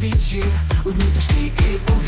свічі у дні тяжкі і у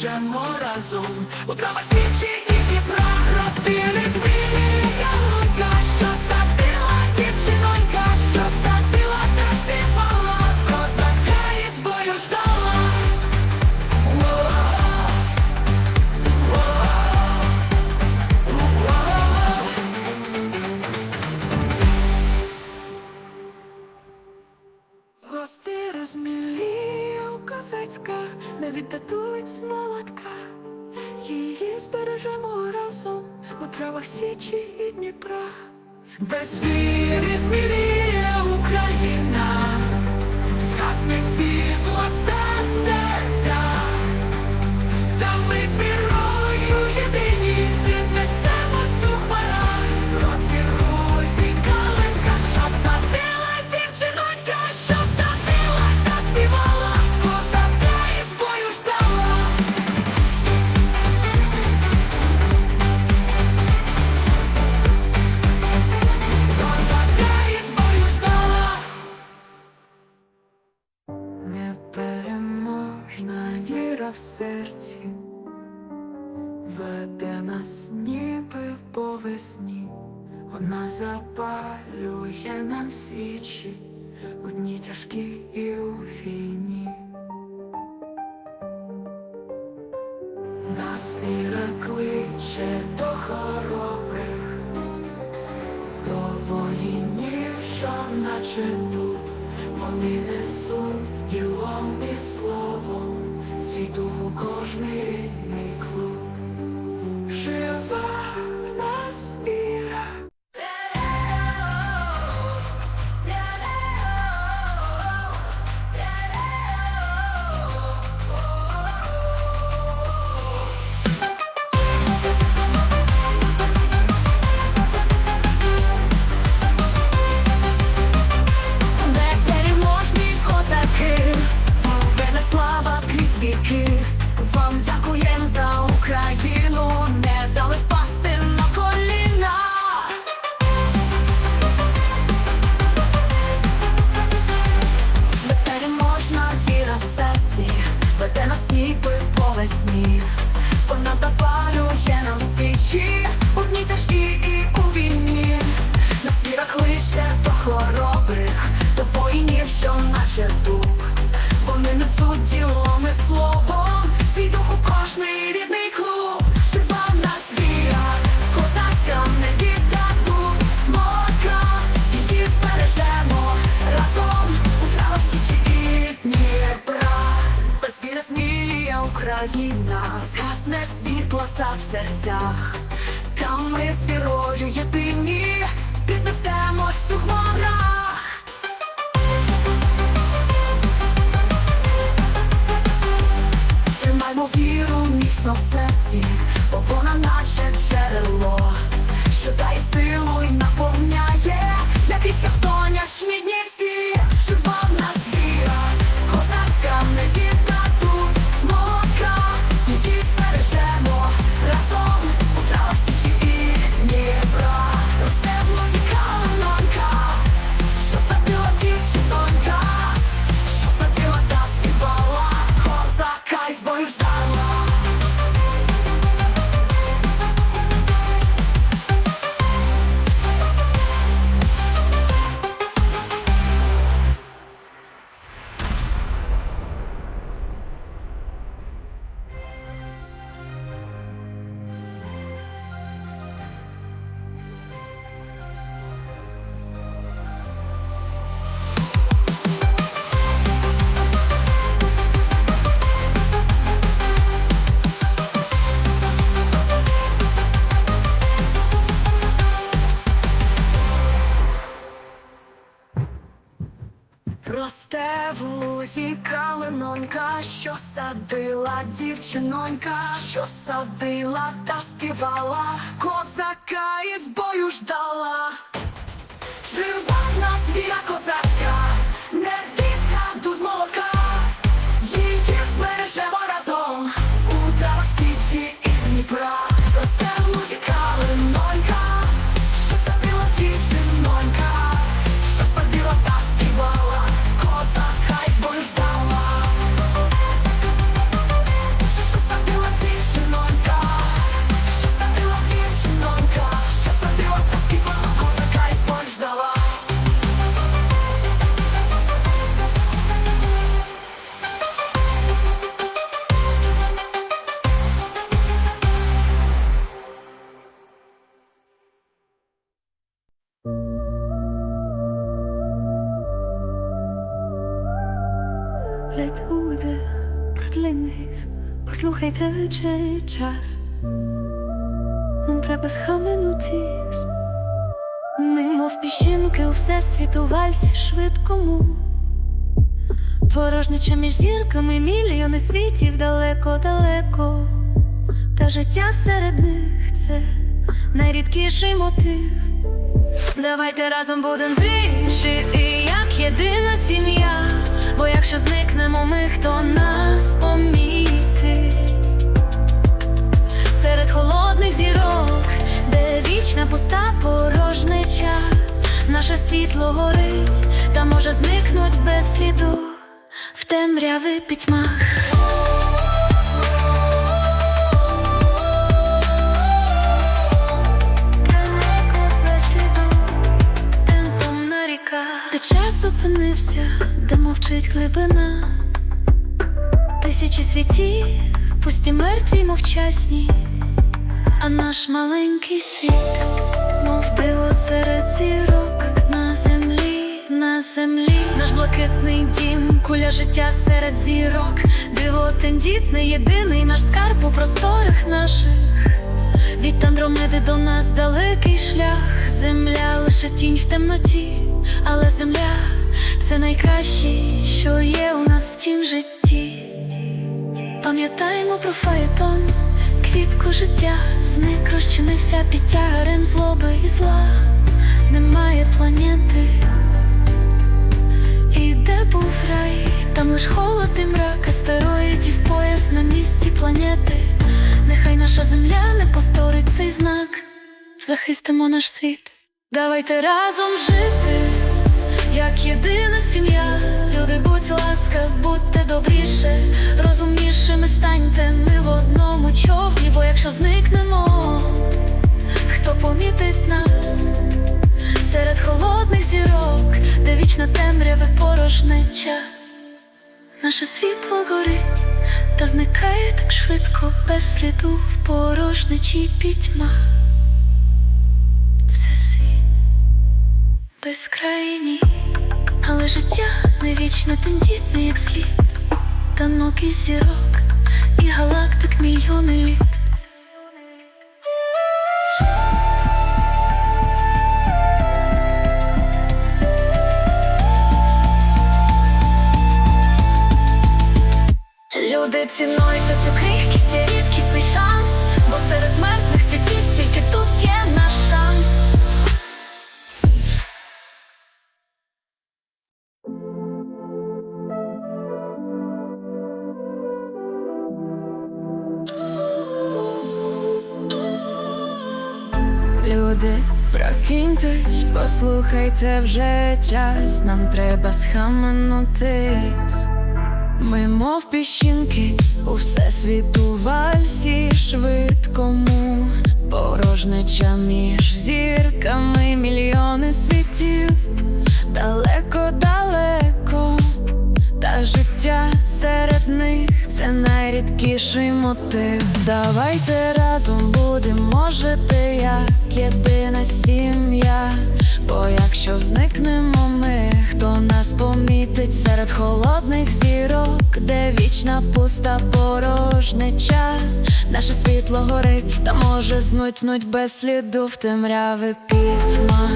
Переможемо разом. У травах і Дніпра Розбили кривава січі і Дніпра, без віри зміліє Україна, скасне світло серце. в серці, веде нас ніби в повесні, вона запалює нам свічі, у дні тяжкі і у війні. Нас віра кличе до хоробрих, до воїнів, що наче тут, вони несуть ділом і словом світу кожний клуб жива. в серцях, там ми з вірою єдині, піднесемось у хмарах. Тримаймо віру міцно в серці, бо вона наче джерело, що дає силу і наповняє для вічних соня. Росте в лузі калинонька, що садила дівчинонька, що садила та співала, козака із бою ждала. Жива нас віра козацька, послухайте чи час. Нам треба схаменутись. Ми, мов піщинки у всесвіту вальсі швидкому. Порожнича між зірками мільйони світів далеко-далеко. Та життя серед них це найрідкіший мотив. Давайте разом будем зріші і як єдина сім'я. Бо якщо зникнемо ми, хто нас помітить наше світло горить, та може зникнуть без сліду в темряви пітьмах. Без сліду темна ріка, де час опинився, де мовчить глибина, тисячі світів, пусті мертві, мовчасні, а наш маленький світ, мов диво серед зірок. на землі, на землі, наш блакитний дім, куля життя серед зірок, диво тендітне, єдиний наш скарб у просторах наших. Від Андромеди до нас далекий шлях, земля лише тінь в темноті, але земля це найкраще, що є у нас в тім житті. Пам'ятаємо про фаєтон, квітку життя, зник розчинився під тягарем злоби і зла, немає планети. І де був рай, там лиш холод і мрак, астероїдів пояс на місці планети. Нехай наша земля не повторить цей знак, захистимо наш світ. Давайте разом жити, як єдина сім'я. Люди, будь ласка, будьте добріше, розумнішими станьте ми в одному човні, бо якщо зникнемо, хто помітить нас серед холодних зірок, де вічна темрява порожнеча. Наше світло горить та зникає так швидко без сліду в порожничі пітьма. Все світ безкрайній, але життя не вічно тендітне, як слід, танок із зірок і галактик мільйони літ. Люди цінуйте цю крихкість і рідкісний шанс, бо серед мертвих світів тільки тут Люди, прокиньтесь, послухайте вже час, нам треба схаменутись. Ми, мов піщинки, у всесвіту вальсі швидкому, порожнича між зірками мільйони світів, далеко-далеко, та життя серед них це найрідкіший мотив. Давайте разом будемо жити, як єдина сім'я. Бо якщо зникнемо ми, хто нас помітить серед холодних зірок, де вічна пуста порожнеча, наше світло горить, та може знутнуть без сліду в темряви пітьма.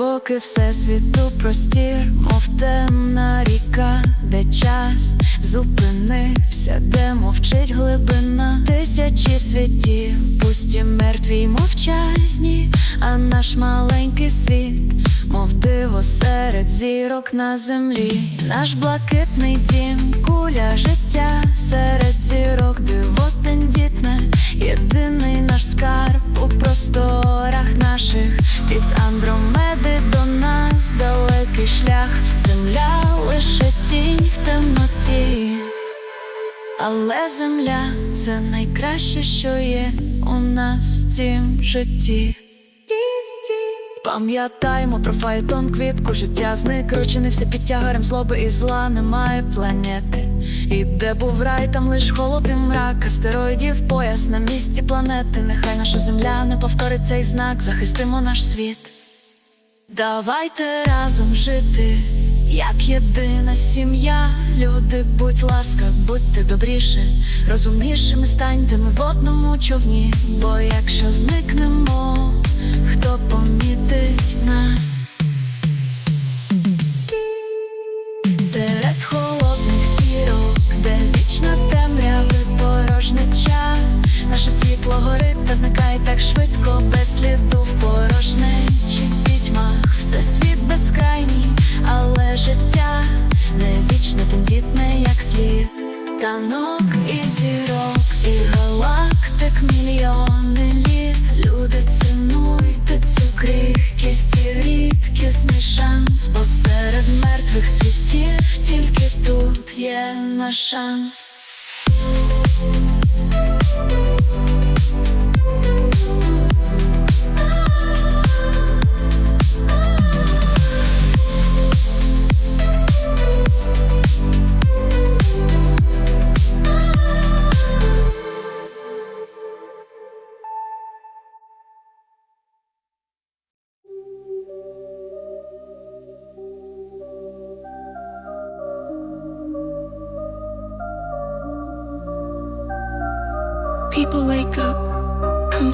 Глибокий всесвіту простір, мов темна ріка, де час зупинився, де мовчить глибина. Тисячі світів, пусті мертві й мовчазні, а наш маленький світ, мов диво серед зірок на землі, наш блакитний дім, куля життя серед зірок, диво тендітне, єдиний наш скарб у просторах наших Але земля це найкраще, що є у нас в цім житті. Пам'ятаймо про фаетон, квітку життя зник, ручинився під тягарем злоби і зла, немає планети. І де був рай, там лиш холод і мрак, астероїдів пояс на місці планети. Нехай наша земля не повторить цей знак, захистимо наш світ. Давайте разом жити, як єдина сім'я. Люди, будь ласка, будьте добріше, розумнішими станьте ми в одному човні. Бо якщо зникнемо, хто помітить нас? Серед холодних сірок, де вічна темряви порожнеча, наше світло горить та зникає так швидко, без сліду в порожнечі пітьмах, все світ безкрайній, але життя не вічне, тендітне, як слід. Танок і зірок, і галактик мільйони літ. Люди цінуйте цю крихкість і рідкісний шанс, бо серед мертвих світів тільки тут є наш шанс.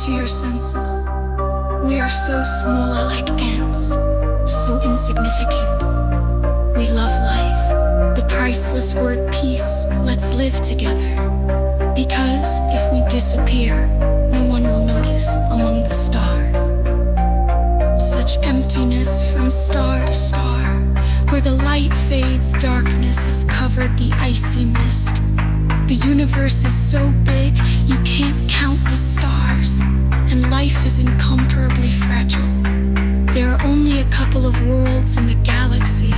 To your senses. We are so small, like ants, so insignificant. We love life, the priceless word peace. Let's live together. Because if we disappear, no one will notice among the stars. Such emptiness from star to star. Where the light fades, darkness has covered the icy mist. The universe is so big, you can't count the stars, of worlds in the galaxy,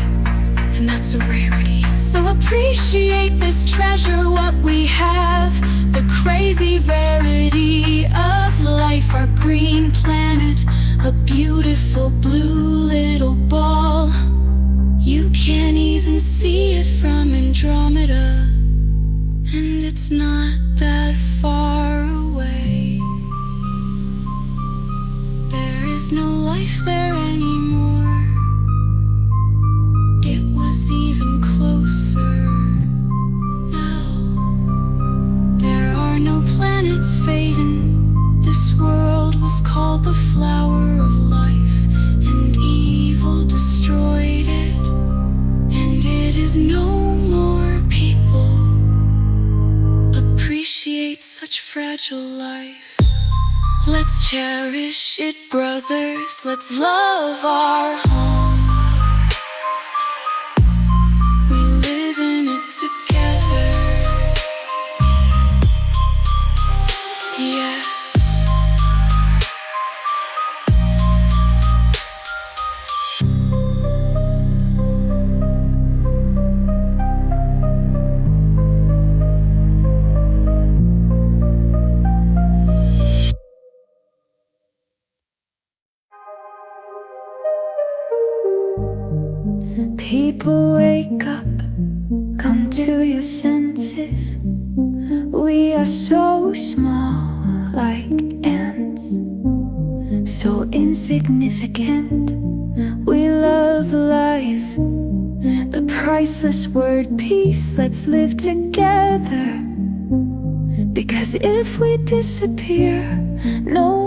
and that's a rarity. So appreciate this treasure, what we have, the crazy rarity of life, our green planet, a beautiful blue little ball. You can't even see it from Andromeda. And it's not that far away. There is no life there anymore. Let's cherish it, brothers. Let's love our home. to insignificant. We love life, the priceless word peace. Let's live together. Because if we disappear, no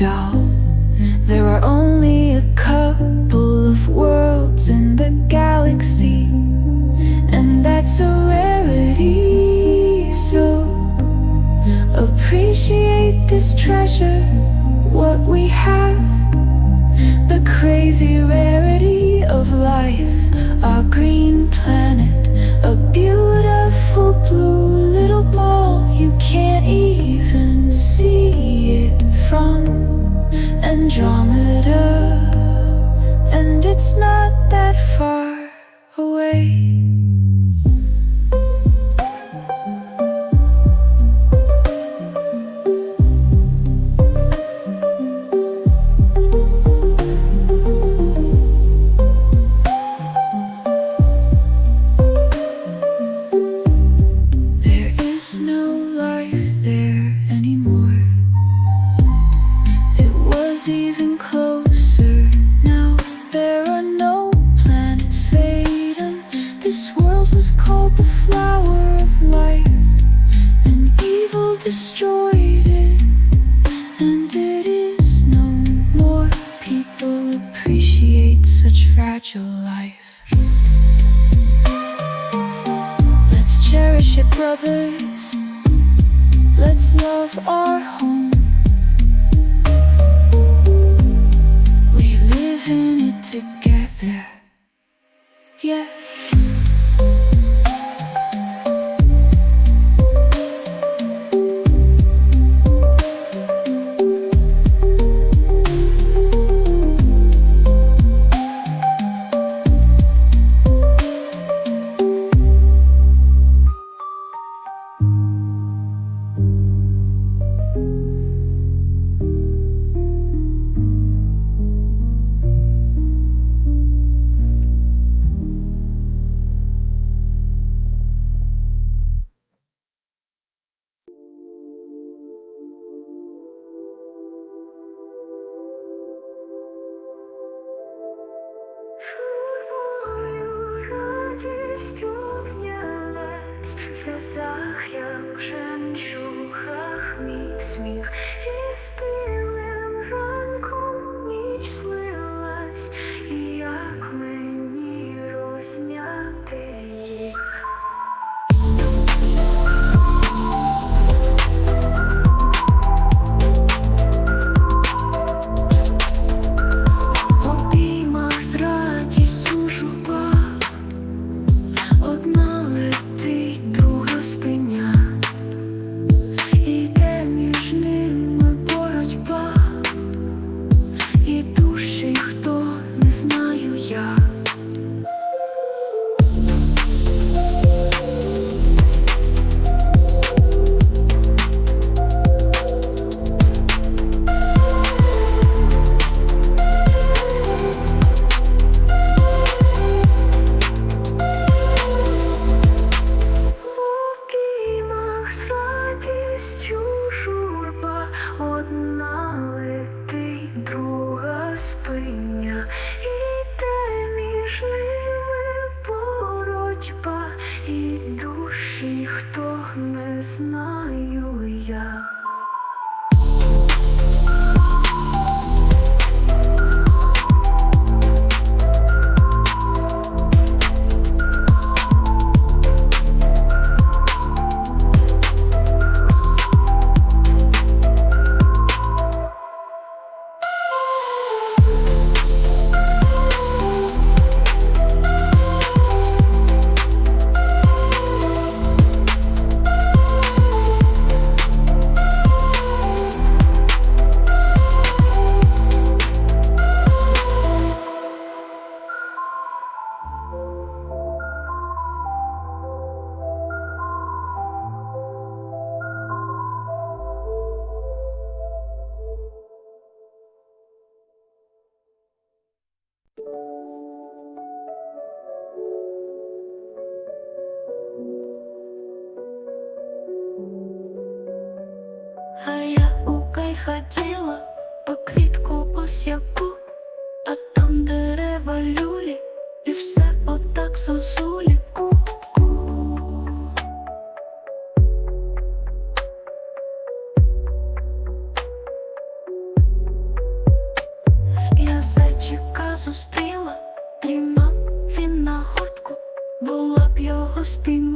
show. зустріла, Дрімав він на горбку, була б його спіймала